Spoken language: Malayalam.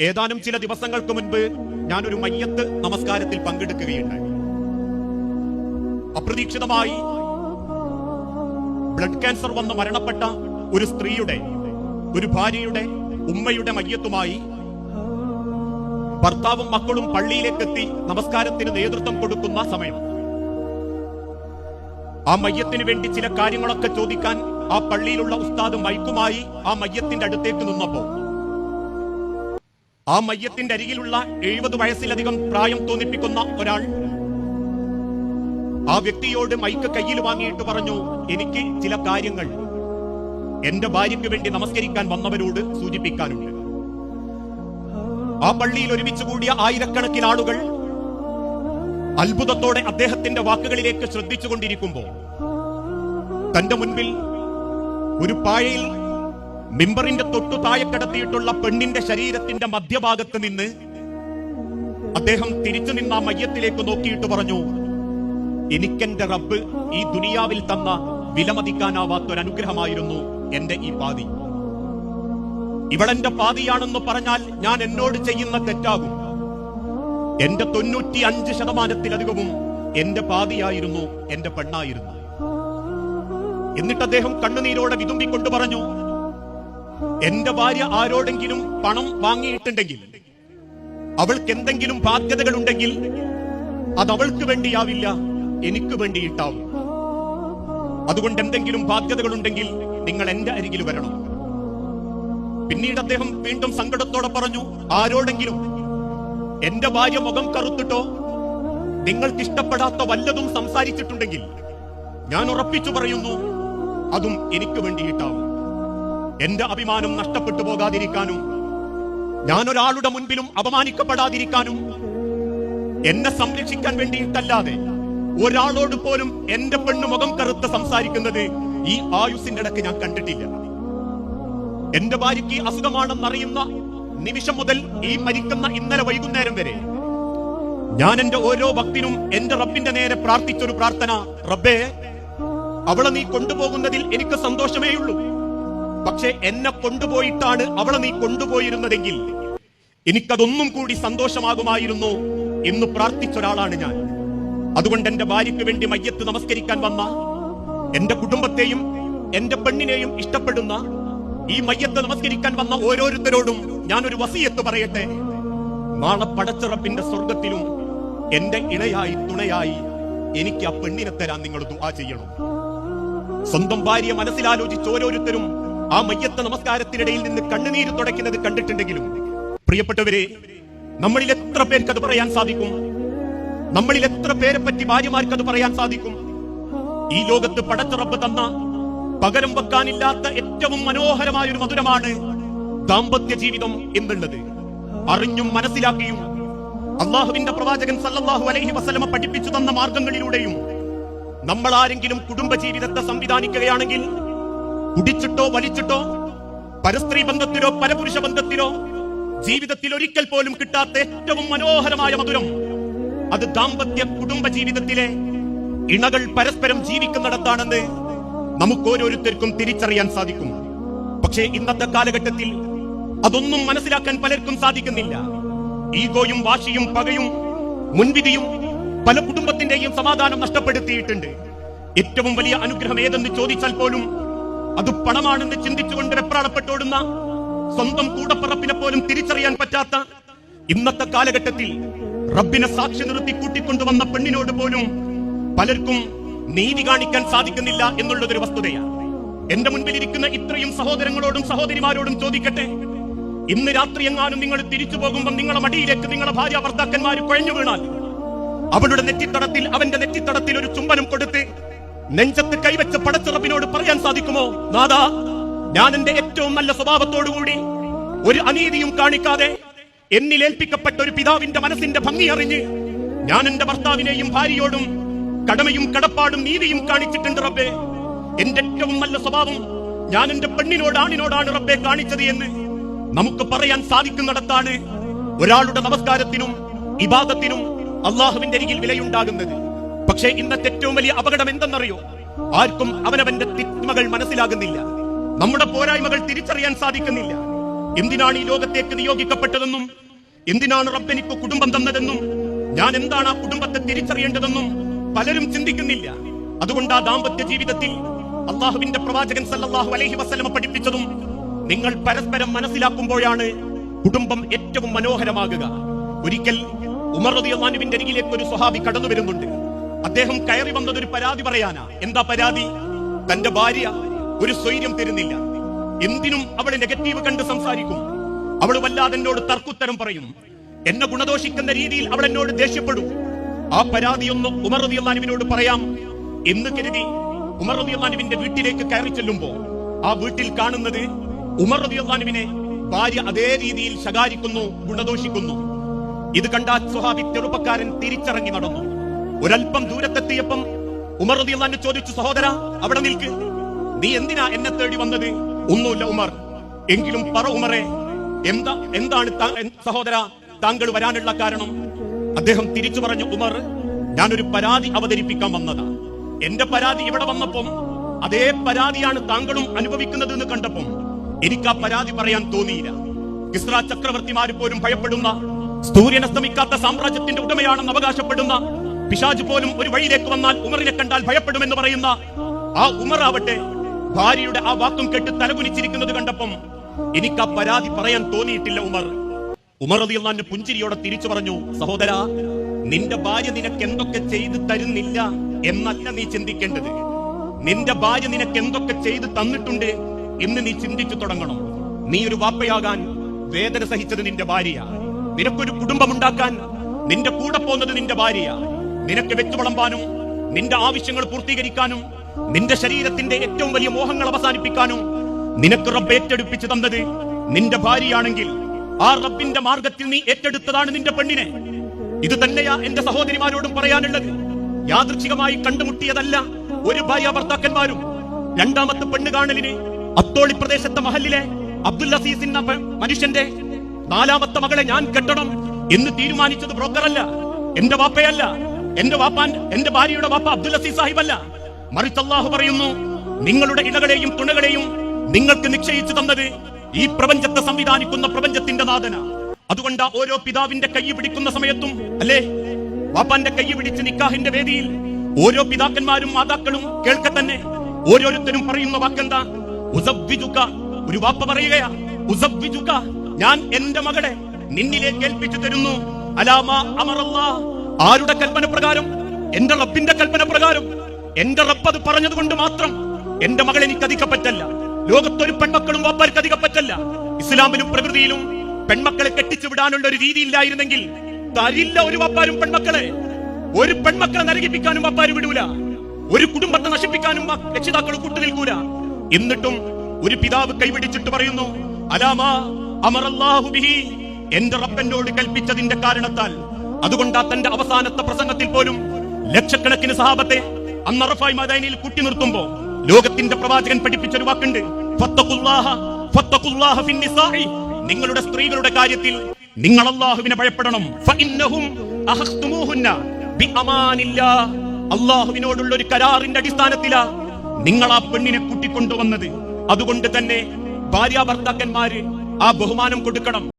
ഏതാനും ചില ദിവസങ്ങൾക്ക് മുൻപ് ഞാനൊരു മയ്യത്ത് നമസ്കാരത്തിൽ പങ്കെടുക്കുകയുണ്ടായി. അപ്രതീക്ഷിതമായി ബ്ലഡ് ക്യാൻസർ വന്ന് മരണപ്പെട്ട ഒരു സ്ത്രീയുടെ ഒരു ഭാര്യയുടെ ഉമ്മയുടെ മയ്യത്തുമായി ഭർത്താവും മക്കളും പള്ളിയിലേക്കെത്തി നമസ്കാരത്തിന് നേതൃത്വം കൊടുക്കുന്ന സമയം. ആ മയ്യത്തിന് വേണ്ടി ചില കാര്യങ്ങളൊക്കെ ചോദിക്കാൻ ആ പള്ളിയിലുള്ള ഉസ്താദ് മൈക്കുമായി ആ മയ്യത്തിന്റെ അടുത്തേക്ക് നിന്നപ്പോ ആ മയ്യത്തിന്റെ അരികിലുള്ള എഴുപത് വയസ്സിലധികം പ്രായം തോന്നിപ്പിക്കുന്ന ഒരാൾ ആ വ്യക്തിയോട് മൈക്ക് കയ്യിൽ വാങ്ങിയിട്ട് പറഞ്ഞു എനിക്ക് ചില കാര്യങ്ങൾ എന്റെ ഭാര്യയ്ക്ക് വേണ്ടി നമസ്കരിക്കാൻ വന്നവരോട് സൂചിപ്പിക്കാനുണ്ട്. ആ പള്ളിയിൽ ഒരുമിച്ച് കൂടിയ ആയിരക്കണക്കിന് ആളുകൾ അത്ഭുതത്തോടെ അദ്ദേഹത്തിന്റെ വാക്കുകളിലേക്ക് ശ്രദ്ധിച്ചുകൊണ്ടിരിക്കുമ്പോൾ തന്റെ മുൻപിൽ ഒരു പായയിൽ മിമ്പറിന്റെ തൊട്ടു താഴെ കിടത്തിയിട്ടുള്ള പെണ്ണിന്റെ ശരീരത്തിന്റെ മധ്യഭാഗത്ത് നിന്ന് അദ്ദേഹം തിരിച്ചു നിന്ന ആ മയ്യത്തിലേക്ക് നോക്കിയിട്ട് പറഞ്ഞു എനിക്കെന്റെ റബ്ബ് ഈ ദുനിയാവിൽ തന്ന വിലമതിക്കാനാവാത്തൊരനുഗ്രഹമായിരുന്നു എന്റെ ഈ പാതി. ഇവളെന്റെ പാതിയാണെന്ന് പറഞ്ഞാൽ ഞാൻ എന്നോട് ചെയ്യുന്ന തെറ്റാകും. എന്റെ തൊണ്ണൂറ്റി അഞ്ച് ശതമാനത്തിലധികവും എന്റെ പാതിയായിരുന്നു എന്റെ പെണ്ണായിരുന്നു. എന്നിട്ട് അദ്ദേഹം കണ്ണുനീരോടെ വിതുമ്പിക്കൊണ്ട് പറഞ്ഞു എന്റെ ഭാര്യ ആരോടെങ്കിലും പണം വാങ്ങിയിട്ടുണ്ടെങ്കിൽ അവൾക്ക് എന്തെങ്കിലും ബാധ്യതകൾ ഉണ്ടെങ്കിൽ അത് അവൾക്ക് വേണ്ടിയാവില്ല എനിക്ക് വേണ്ടിയിട്ടാവും. അതുകൊണ്ട് എന്തെങ്കിലും ബാധ്യതകൾ ഉണ്ടെങ്കിൽ നിങ്ങൾ എന്റെ അരികിൽ വരണം. പിന്നീട് അദ്ദേഹം വീണ്ടും സങ്കടത്തോടെ പറഞ്ഞു ആരോടെങ്കിലും എന്റെ ഭാര്യ മുഖം കറുത്തിട്ടോ നിങ്ങൾക്ക് ഇഷ്ടപ്പെടാത്ത വല്ലതും സംസാരിച്ചിട്ടുണ്ടെങ്കിൽ ഞാൻ ഉറപ്പിച്ചു പറയുന്നു അതും എനിക്ക് വേണ്ടിയിട്ടാവും. എന്റെ അഭിമാനം നഷ്ടപ്പെട്ടു പോകാതിരിക്കാനും ഞാൻ ഒരാളുടെ മുൻപിലും അപമാനിക്കപ്പെടാതിരിക്കാനും എന്നെ സംരക്ഷിക്കാൻ വേണ്ടിയിട്ടല്ലാതെ ഒരാളോട് പോലും എന്റെ പെണ്ണ് മുഖം കറുത്ത് സംസാരിക്കുന്നത് ഈ ആയുസിന്റെ ഇടയ്ക്ക് ഞാൻ കണ്ടിട്ടില്ല. എന്റെ ഭാര്യയ്ക്ക് അസുഖമാണെന്നറിയുന്ന നിമിഷം മുതൽ ഈ മരിക്കുന്ന ഇന്നലെ വൈകുന്നേരം വരെ ഞാൻ എന്റെ ഓരോ ഭക്തിനും എന്റെ റബ്ബിന്റെ നേരെ പ്രാർത്ഥിച്ചൊരു പ്രാർത്ഥന റബ്ബേ അവളെ നീ കൊണ്ടുപോകുന്നതിൽ എനിക്ക് സന്തോഷമേയുള്ളൂ. പക്ഷെ എന്നെ കൊണ്ടുപോയിട്ടാണ് അവളെ നീ കൊണ്ടുപോയിരുന്നതെങ്കിൽ എനിക്കതൊന്നും കൂടി സന്തോഷമാകുമായിരുന്നു എന്ന് പ്രാർത്ഥിച്ച ഒരാളാണ് ഞാൻ. അതുകൊണ്ട് എന്റെ ഭാര്യയ്ക്ക് വേണ്ടി മയ്യത്ത് നമസ്കരിക്കാൻ വന്ന എന്റെ കുടുംബത്തെയും എന്റെ പെണ്ണിനെയും ഇഷ്ടപ്പെടുന്ന ഈ മയ്യത്ത് നമസ്കരിക്കാൻ വന്ന ഓരോരുത്തരോടും ഞാനൊരു വസിയത്ത് പറയട്ടെ. നാളെ പടച്ചിറപ്പിന്റെ സ്വർഗത്തിലും എന്റെ ഇണയായി തുണയായി എനിക്ക് ആ പെണ്ണിനെ തരാൻ നിങ്ങൾ ദുആ ചെയ്യണം. സ്വന്തം ഭാര്യ മനസ്സിലാലോചിച്ച് ഓരോരുത്തരും ആ മയ്യത്ത നമസ്കാരത്തിനിടയിൽ നിന്ന് കണ്ണുനീര് തുടയ്ക്കുന്നത് കണ്ടിട്ടുണ്ടെങ്കിലും പ്രിയപ്പെട്ടവരെ നമ്മളിൽ എത്ര പേർക്ക് അത് പറയാൻ സാധിക്കും? നമ്മളിൽ എത്ര പേരെ പറ്റി ഭാര്യമാർക്ക് അത് പറയാൻ സാധിക്കും? ഈ ലോകത്ത് പടച്ചിറപ്പ് തന്ന പകരം വെക്കാനില്ലാത്ത ഏറ്റവും മനോഹരമായ ഒരു മധുരമാണ് ദാമ്പത്യ ജീവിതം എന്നുള്ളത്. അറിഞ്ഞും മനസ്സിലാക്കിയും അള്ളാഹുവിന്റെ പ്രവാചകൻ സല്ലല്ലാഹു അലൈഹി വസല്ലമ പഠിപ്പിച്ചു തന്ന മാർഗങ്ങളിലൂടെയും നമ്മൾ ആരെങ്കിലും കുടുംബ ജീവിതത്തെ സംവിധാനിക്കുകയാണെങ്കിൽ കുടിച്ചിട്ടോ വലിച്ചിട്ടോ പരസ്ത്രീ ബന്ധത്തിലോ പരപുരുഷ ബന്ധത്തിലോ ജീവിതത്തിൽ ഒരിക്കൽ പോലും കിട്ടാത്ത ഏറ്റവും മനോഹരമായ മധുരം. അത് ദാമ്പത്യ കുടുംബ ജീവിതത്തിലെ ഇണകൾ പരസ്പരം ജീവിക്കുന്നിടത്താണെന്ന് നമുക്ക് ഓരോരുത്തർക്കും തിരിച്ചറിയാൻ സാധിക്കും. പക്ഷേ ഇന്നത്തെ കാലഘട്ടത്തിൽ അതൊന്നും മനസ്സിലാക്കാൻ പലർക്കും സാധിക്കുന്നില്ല. ഈഗോയും വാശിയും പകയും മുൻവിധിയും പല കുടുംബത്തിന്റെയും സമാധാനം നഷ്ടപ്പെടുത്തിയിട്ടുണ്ട്. ഏറ്റവും വലിയ അനുഗ്രഹം ഏതെന്ന് ചോദിച്ചാൽ പോലും അത് പണമാണെന്ന് ചിന്തിച്ചുകൊണ്ട് വെപ്രാളപ്പെട്ടോടുന്ന സ്വന്തം കൂടപ്പറപ്പിനെ പോലും തിരിച്ചറിയാൻ പറ്റാത്ത ഇന്നത്തെ കാലഘട്ടത്തിൽ റബ്ബിനെ സാക്ഷി നിർത്തി കൂട്ടിക്കൊണ്ടുവന്ന പെണ്ണിനോട് പോലും പലർക്കും നീതി കാണിക്കാൻ സാധിക്കുന്നില്ല എന്നുള്ളതൊരു വസ്തുതയാണ്. എന്റെ മുൻപിൽ ഇരിക്കുന്ന ഇത്രയും സഹോദരങ്ങളോടും സഹോദരിമാരോടും ചോദിക്കട്ടെ? ഇന്ന് രാത്രി എങ്ങാനും നിങ്ങൾ തിരിച്ചു പോകുമ്പോൾ നിങ്ങളുടെ മടിയിലേക്ക് നിങ്ങളുടെ ഭാര്യ ഭർത്താക്കന്മാർ കുഴഞ്ഞു വീണാൽ അവളുടെ നെറ്റിത്തടത്തിൽ അവന്റെ നെറ്റിത്തടത്തിൽ ഒരു ചുംബനം കൊടുത്ത് നെഞ്ചത്ത് കൈവച്ച പടച്ചിറപ്പിനോട് പറയാൻ സാധിക്കുമോ? നാദാ ഞാൻ എന്റെ ഏറ്റവും നല്ല സ്വഭാവത്തോടുകൂടി ഒരു അനീതിയും കാണിക്കാതെ എന്നിൽ ഏൽപ്പിക്കപ്പെട്ട ഒരു പിതാവിന്റെ മനസ്സിന്റെ ഭംഗി അറിഞ്ഞ് ഞാൻ എന്റെ ഭർത്താവിനെയും ഭാര്യയോടും കടമയും കടപ്പാടും നീതിയും കാണിച്ചിട്ടുണ്ട് റബ്ബേ. എന്റെ ഏറ്റവും നല്ല സ്വഭാവം ഞാൻ എന്റെ പെണ്ണിനോട് ആണിനോടാണ് റബ്ബെ കാണിച്ചത് എന്ന് നമുക്ക് പറയാൻ സാധിക്കുന്നിടത്താണ് ഒരാളുടെ നമസ്കാരത്തിനും ഇബാദത്തിനും അള്ളാഹുവിന്റെ അരികിൽ വിലയുണ്ടാകുന്നത്. പക്ഷേ ഇന്നത്തെ ഏറ്റവും വലിയ അപകടം എന്തെന്നറിയോ? ആർക്കും അവനവന്റെ തിന്മകൾ മനസ്സിലാകുന്നില്ല. നമ്മുടെ പോരായ്മകൾ തിരിച്ചറിയാൻ സാധിക്കുന്നില്ല. എന്തിനാണ് ഈ ലോകത്തേക്ക് നിയോഗിക്കപ്പെട്ടതെന്നും എന്തിനാണ് റബ്ബെനിക്ക് കുടുംബം തന്നതെന്നും ഞാൻ എന്താണ് ആ കുടുംബത്തെ തിരിച്ചറിയേണ്ടതെന്നും പലരും ചിന്തിക്കുന്നില്ല. അതുകൊണ്ട് ആ ദാമ്പത്യ ജീവിതത്തിൽ അള്ളാഹുവിന്റെ പ്രവാചകൻ സല്ലാഹു അലഹി വസ്ലമ പഠിപ്പിച്ചതും നിങ്ങൾ പരസ്പരം മനസ്സിലാക്കുമ്പോഴാണ് കുടുംബം ഏറ്റവും മനോഹരമാകുക. ഒരിക്കൽ ഉമർ റളിയല്ലാഹുവിന്റെ അരികിലേക്ക് ഒരു സ്വഹാബി കടന്നു വരുന്നുണ്ട്. അദ്ദേഹം കയറി വന്നത് ഒരു പരാതി പറയാനാ. എന്താ പരാതി? തന്റെ ഭാര്യ ഒരു സ്വൈര്യം തരുന്നില്ല. എന്തിനും അവൾ നെഗറ്റീവ് കണ്ട് സംസാരിക്കും. അവൾ വല്ലാതെ എന്നോട് തർക്കുത്തരം പറയും. എന്നെ ഗുണദോഷിക്കുന്ന രീതിയിൽ അവൾ എന്നോട് ദേഷ്യപ്പെടും. ആ പരാതിയൊന്ന് ഉമർ അള്ളാനുവിനോട് പറയാം. എന്ന് കരുതി ഉമർ അള്ളാനുവിന്റെ വീട്ടിലേക്ക് കയറി ചെല്ലുമ്പോൾ ആ വീട്ടിൽ കാണുന്നത് ഉമർ അള്ളാനുവിനെ ഭാര്യ അതേ രീതിയിൽ ശകാരിക്കുന്നു ഗുണദോഷിക്കുന്നു. ഇത് കണ്ട സ്വഹാബി ചെറുപ്പക്കാരൻ തിരിച്ചിറങ്ങി നടന്നു. ഒരല്പം ദൂരത്തെത്തിയപ്പം ഉമർ റളിയല്ലാഹു ചോദിച്ചു സഹോദര അവിടെ നിൽക്ക്. നീ എന്തിനാ എന്നെ തേടി വന്നത്? ഒന്നുമില്ല ഉമർ. എങ്കിലും പറ ഉമറെ. എന്താ എന്താണ് സഹോദര താങ്കൾ വരാനുള്ള കാരണം? അദ്ദേഹം തിരിച്ചു പറഞ്ഞു ഉമർ ഞാനൊരു പരാതി അവതരിപ്പിക്കാൻ വന്നതാ. എന്റെ പരാതി ഇവിടെ വന്നപ്പം അതേ പരാതിയാണ് താങ്കളും അനുഭവിക്കുന്നത് എന്ന് കണ്ടപ്പം എനിക്ക് ആ പരാതി പറയാൻ തോന്നിയില്ല. ഇസ്ര ചക്രവർത്തിമാര് പോലും ഭയപ്പെടുന്ന സൂര്യൻ അസ്തമിക്കാത്ത സാമ്രാജ്യത്തിന്റെ ഉടമയാണെന്ന് അവകാശപ്പെടുന്ന പിശാജ് പോലും ഒരു വഴിയിലേക്ക് വന്നാൽ ഉമറിനെ കണ്ടാൽ ഭയപ്പെടുമെന്ന് പറയുന്ന ആ ഉമർ ആവട്ടെ ഭാര്യയുടെ ആ വാക്കും കേട്ട് തലകുനിച്ചിരിക്കുന്നത് കണ്ടപ്പം എനിക്ക് ആ പരാതി പറയാൻ തോന്നിയിട്ടില്ല ഉമർ. ഉമർ റളിയല്ലാഹു പുഞ്ചിരിയോടെ തിരിച്ചു പറഞ്ഞു സഹോദര നിന്റെ ഭാര്യ നിനക്ക് എന്തൊക്കെ ചെയ്തു തരുന്നില്ല എന്നല്ല നീ ചിന്തിക്കേണ്ടത്. നിന്റെ ഭാര്യ നിനക്ക് എന്തൊക്കെ ചെയ്തു തന്നിട്ടുണ്ട് എന്ന് നീ ചിന്തിച്ചു തുടങ്ങണം. നീ ഒരു വാപ്പയാകാൻ വേദന സഹിച്ചത് നിന്റെ ഭാര്യയാണ് നിനക്കൊരു കുടുംബമുണ്ടാക്കാൻ നിന്റെ കൂടെ പോകുന്നത് നിന്റെ ഭാര്യ നിനക്ക് വെച്ചു വിളമ്പാനും നിന്റെ ആവശ്യങ്ങൾ പൂർത്തീകരിക്കാനും നിന്റെ ശരീരത്തിന്റെ ഏറ്റവും വലിയ മോഹങ്ങൾ അവസാനിപ്പിക്കാനും നിനക്ക് റബ്ബ് ഏറ്റെടുപ്പിച്ചു തന്നത് നിന്റെ ഭാര്യയാണെങ്കിൽ ആ റബ്ബിന്റെ മാർഗത്തിൽ നീ ഏറ്റെടുത്തതാണ് നിന്റെ പെണ്ണിനെ. ഇത് തന്നെയാ എന്റെ സഹോദരിമാരോടും പറയാനുള്ളത്. യാദൃച്ഛികമായി കണ്ടുമുട്ടിയതല്ല ഒരു ഭാര്യ ഭർത്താക്കന്മാരും. രണ്ടാമത്തെ പെണ്ണ് കാണലിന് അത്തോളി പ്രദേശത്തെ മഹലിലെ അബ്ദുൽ അസീസ് എന്ന മനുഷ്യന്റെ നാലാമത്തെ മകളെ ഞാൻ കെട്ടണം എന്ന് തീരുമാനിച്ചത് ബ്രോക്കറല്ല എന്റെ വാപ്പയല്ല. എന്റെ വാപ്പാൻ എന്റെ ഭാര്യയുടെ വാപ്പ അബ്ദുൽ അസീസ് അല്ല മറിച്ച് അള്ളാഹു പറയുന്നു നിങ്ങളുടെ ഇടകളെയും തുണകളെയും നിങ്ങൾക്ക് നിശ്ചയിച്ചു തന്നത് ഈ പ്രപഞ്ചത്തെ സംവിധാനിക്കുന്ന പ്രപഞ്ചത്തിന്റെ നാഥന. അതുകൊണ്ട് ഓരോ പിതാവിന്റെ കൈ പിടിക്കുന്ന സമയത്തും അല്ലേ? വാപ്പാന്റെ കൈ പിടിച്ച് നിക്കാഹിന്റെ വേദിയിൽ ഓരോ പിതാക്കന്മാരും മാതാക്കളും കേൾക്കെ തന്നെ. ഓരോരുത്തരും പറയുന്ന വാക്കെന്താ? ഒരു വാപ്പ പറയുകയാ ഞാൻ എന്റെ മകളെ നിന്നിലേക്ക് ഏൽപ്പിച്ചു തരുന്നു. അലാമ അമറല്ലാ ആരുടെ കൽപ്പന പ്രകാരം? എന്റെ റബ്ബിന്റെ കൽപ്പന പ്രകാരം. എന്റെ റബ്ബ് അത് പറഞ്ഞതുകൊണ്ട് മാത്രം എന്റെ മകൾ എനിക്ക് അധികപ്പറ്റല്ല. ലോകത്തൊരു പെൺമക്കളും വാപ്പാർക്ക് അധികപ്പറ്റല്ല. ഇസ്ലാമിലും പ്രകൃതിയിലും പെൺമക്കളെ കെട്ടിച്ചു വിടാനുള്ള ഒരു രീതി ഇല്ലായിരുന്നെങ്കിൽ തരില്ല ഒരു വാപ്പാരും പെൺമക്കളെ. ഒരു പെൺമക്കളെ നരകിപ്പിക്കാനും വാപ്പാരും വിടൂല. ഒരു കുടുംബത്തെ നശിപ്പിക്കാനും രക്ഷിതാക്കൾ കൂട്ടുനിൽക്കൂല എന്നിട്ടും ഒരു പിതാവ് കൈവിടിച്ചിട്ട് പറയുന്നു അലാമാ അമറല്ലാഹു ബിഹി. എന്റെ റബ്ബനോട് കൽപ്പിച്ചതിന്റെ കാരണത്താൽ അതുകൊണ്ടാ തന്റെ അവസാനത്തെ പ്രസംഗത്തിൽ പോലും ലക്ഷക്കണക്കിന് സഹാബത്തെ അന്നറഫായി മദൈനയിൽ കൂട്ടി നിർത്തുമ്പോ ലോകത്തിന്റെ പ്രവാചകൻ പഠിപ്പിച്ച ഒരു വാക്കുണ്ട്. നിങ്ങളുടെ സ്ത്രീകളുടെ കാര്യത്തിൽ നിങ്ങൾ അള്ളാഹുവിനെ ഭയപ്പെടണം. അള്ളാഹുവിനോടുള്ള ഒരു കരാറിന്റെ അടിസ്ഥാനത്തിലാ നിങ്ങൾ ആ പെണ്ണിനെ കൂട്ടിക്കൊണ്ടുവന്നത് അതുകൊണ്ട് തന്നെ ഭാര്യ ഭർത്താക്കന്മാര് ആ ബഹുമാനം കൊടുക്കണം